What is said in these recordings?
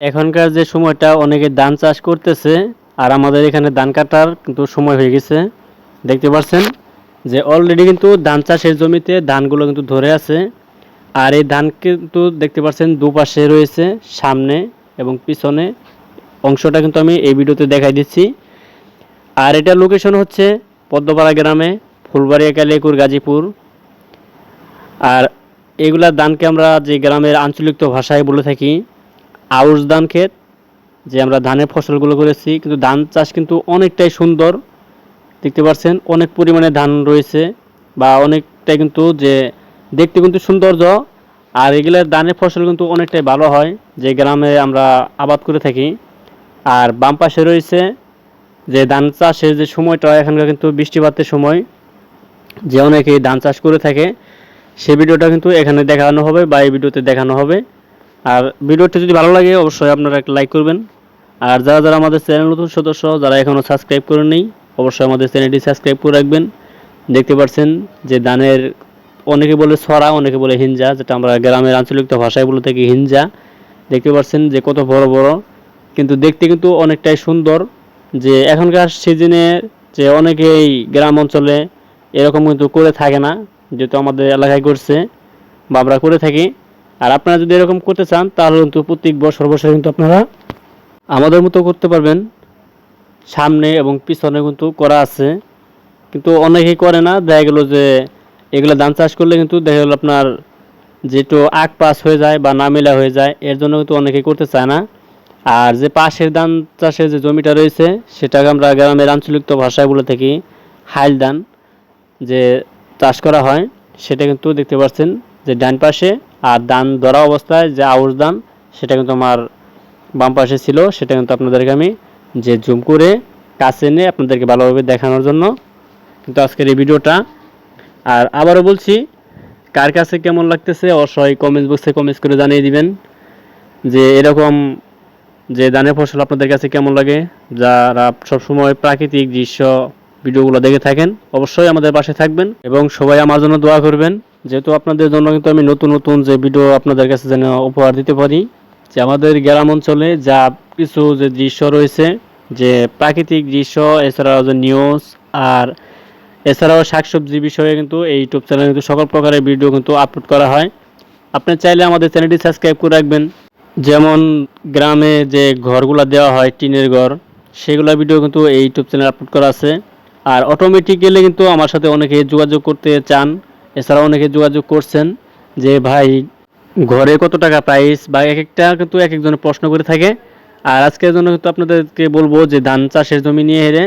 এখনকার যে সময়টা, অনেকে ধান চাষ করতেছে, আর আমাদের এখানে ধান কাটার কিন্তু সময় হয়ে গেছে। দেখতে পাচ্ছেন যে অলরেডি কিন্তু ধান চাষের জমিতে ধানগুলো কিন্তু ধরে আছে, আর এই ধান কিন্তু দেখতে পাচ্ছেন দুপাশে রয়েছে, সামনে এবং পিছনে। অংশটা কিন্তু আমি এই ভিডিওতে দেখাই দিচ্ছি। আর এটা লোকেশন হচ্ছে পদ্মপাড়া গ্রামে, ফুলবাড়িয়া কালিয়াকুর গাজীপুর। আর এগুলা ধানকে আমরা যে গ্রামের আঞ্চলিক ভাষায় বলে থাকি আউশ ধান ক্ষেত, যে আমরা ধানের ফসলগুলো করেছি, কিন্তু ধান চাষ কিন্তু অনেকটাই সুন্দর। দেখতে পাচ্ছেন, অনেক পরিমাণে ধান রয়েছে বা অনেকটাই কিন্তু যে দেখতে কিন্তু সৌন্দর্য, আর এগুলার ধানের ফসল কিন্তু অনেকটাই ভালো হয়, যে গ্রামে আমরা আবাদ করে থাকি। আর বাম পাশে রয়েছে যে ধান চাষের যে সময়টা, এখানকার কিন্তু বৃষ্টিপাতের সময়, যে অনেকেই ধান চাষ করে থাকে সেই ভিডিওটা কিন্তু এখানে দেখানো হবে বা এই ভিডিওতে দেখানো হবে। আর ভিডিওটি যদি ভালো লাগে, অবশ্যই আপনারা একটা লাইক করবেন। আর যারা যারা আমাদের চ্যানেল নতুন সদস্য, যারা এখনও সাবস্ক্রাইব করে নেই অবশ্যই আমাদের চ্যানেলটি সাবস্ক্রাইব করে রাখবেন। দেখতে পাচ্ছেন যে ধানের অনেকে বলে ছড়া, অনেকে বলে হিঞ্জা যেটা আমরা গ্রামের আঞ্চলিক ভাষায় বলে থাকি হিঞ্জা দেখতে পাচ্ছেন যে কত বড় বড়, কিন্তু দেখতে কিন্তু অনেকটাই সুন্দর যে এখনকার সিজনে যে অনেকেই গ্রাম অঞ্চলে এরকম কিন্তু করে থাকে না, যেহেতু আমাদের এলাকায় করছে, বা আমরা করে থাকি। আর আপনারা যদি এরকম করতে চান, তাহলে কিন্তু প্রত্যেক বছর বছর কিন্তু আপনারা আমাদের মতো করতে পারবেন। সামনে এবং পিছনে কিন্তু করা আছে। কিন্তু অনেকেই করে না। দেখা গেলো যে এগুলো ধান চাষ করলে কিন্তু দেখা গেলো আপনার যেটু আগ পাস হয়ে যায় বা না মেলা হয়ে যায়, এর জন্য কিন্তু অনেকেই করতে চায় না। আর যে পাশের ধান চাষের যে জমিটা রয়েছে, সেটাকে আমরা গ্রামের আঞ্চলিক ভাষায় বলে থাকি হাইল ধান যে চাষ করা হয়, সেটা কিন্তু দেখতে পাচ্ছেন যে ডান পাশে আর দান ধরা অবস্থায় যে আউশ দান, সেটা কিন্তু আমার বাম পাশে ছিল, সেটা কিন্তু আপনাদেরকে আমি যে জুম করে কাছে এনে আপনাদেরকে ভালোভাবে দেখানোর জন্য কিন্তু আজকের এই ভিডিওটা। আর আবারও বলছি, কার কাছে কেমন লাগতেছে অবশ্যই কমেন্ট বক্সে কমেন্টস করে জানিয়ে দিবেন যে এরকম যে ধানের ফসল আপনাদের কাছে কেমন লাগে, যারা সবসময় প্রাকৃতিক দৃশ্য, ভিডিওগুলো দেখে থাকেন, অবশ্যই আমাদের পাশে থাকবেন এবং সবাই আমার জন্য দোয়া করবেন। যেহেতু আপনাদের জন্য কিন্তু আমি নতুন নতুন যে ভিডিও আপনাদের কাছে যেন উপহার দিতে পারি, যে আমাদের গ্রাম অঞ্চলে যা কিছু যে দৃশ্য রয়েছে, যে প্রাকৃতিক দৃশ্য, এছাড়াও যে নিউজ আর এছাড়াও শাকসবজি বিষয়ে কিন্তু এই ইউটিউব চ্যানেলে কিন্তু সকল প্রকারের ভিডিও কিন্তু আপলোড করা হয়। আপনি চাইলে আমাদের চ্যানেলটি সাবস্ক্রাইব করে রাখবেন। যেমন গ্রামে যে ঘরগুলো দেওয়া হয়, টিনের ঘর, সেগুলো ভিডিও কিন্তু এই ইউটিউব চ্যানেলে আপলোড করা আছে। আর অটোমেটিক্যালি কিন্তু আমার সাথে অনেকে যোগাযোগ করতে চান। এছাড়াও অনেকে যোগাযোগ করছেন যে, ভাই, ঘরে কত টাকা প্রাইস বা এক একটা কিন্তু এক একজন প্রশ্ন করে থাকে। আর আজকের জন্য কিন্তু আপনাদেরকে বলব যে, ধান চাষের জমি নিয়ে হেরে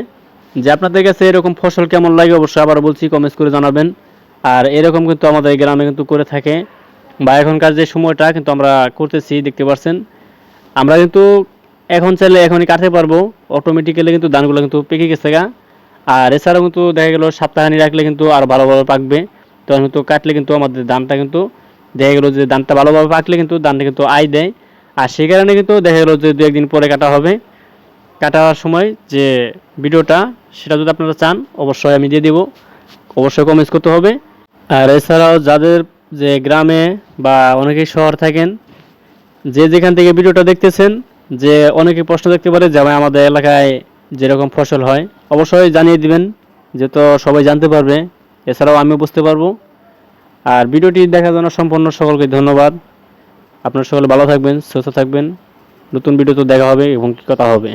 যে, আপনাদের কাছে এরকম ফসল কেমন লাগে অবশ্যই আবার বলছি কমেন্টস করে জানাবেন। আর এরকম কিন্তু আমাদের গ্রামে কিন্তু করে থাকে। বা এখনকার যে সময়টা কিন্তু আমরা করতেছি, দেখতে পাচ্ছেন আমরা কিন্তু এখন চাইলে এখনই কাটতে পারব। অটোমেটিক্যালি কিন্তু ধানগুলো কিন্তু পেকে গেছে গা। আর এছাড়াও কিন্তু দেখা গেলো, সপ্তাহানি রাখলে কিন্তু আরও ভালোভাবে পাকবে। তখন কিন্তু কাটলে কিন্তু আমাদের ধানটা কিন্তু দেখা গেলো যে ধানটা ভালোভাবে পাকলে কিন্তু ধানটা কিন্তু আয় দেয়। আর সেই কারণে কিন্তু দেখা গেলো যে দু একদিন পরে কাটা হবে। কাটার সময় যে ভিডিওটা, সেটা যদি আপনারা চান, অবশ্যই আমি দিয়ে দেবো। অবশ্যই কমেন্টস করতে হবে। আর এছাড়াও যাদের যে গ্রামে বা অনেকেই শহর থাকেন, যে যেখান থেকে ভিডিওটা দেখতেছেন, যে অনেকে প্রশ্ন দেখতে পারে যে আমাদের এলাকায় যেরকম ফসল হয়, অবশ্যই জানিয়ে দিবেন, যে তো সবাই জানতে পারবে। এছাড়াও আমিও বুঝতে পারব। আর ভিডিওটি দেখার জন্য সম্পূর্ণ সকলকে ধন্যবাদ। আপনারা সকলে ভালো থাকবেন, সুস্থ থাকবেন। নতুন ভিডিও তো দেখা হবে এবং কী কথা হবে।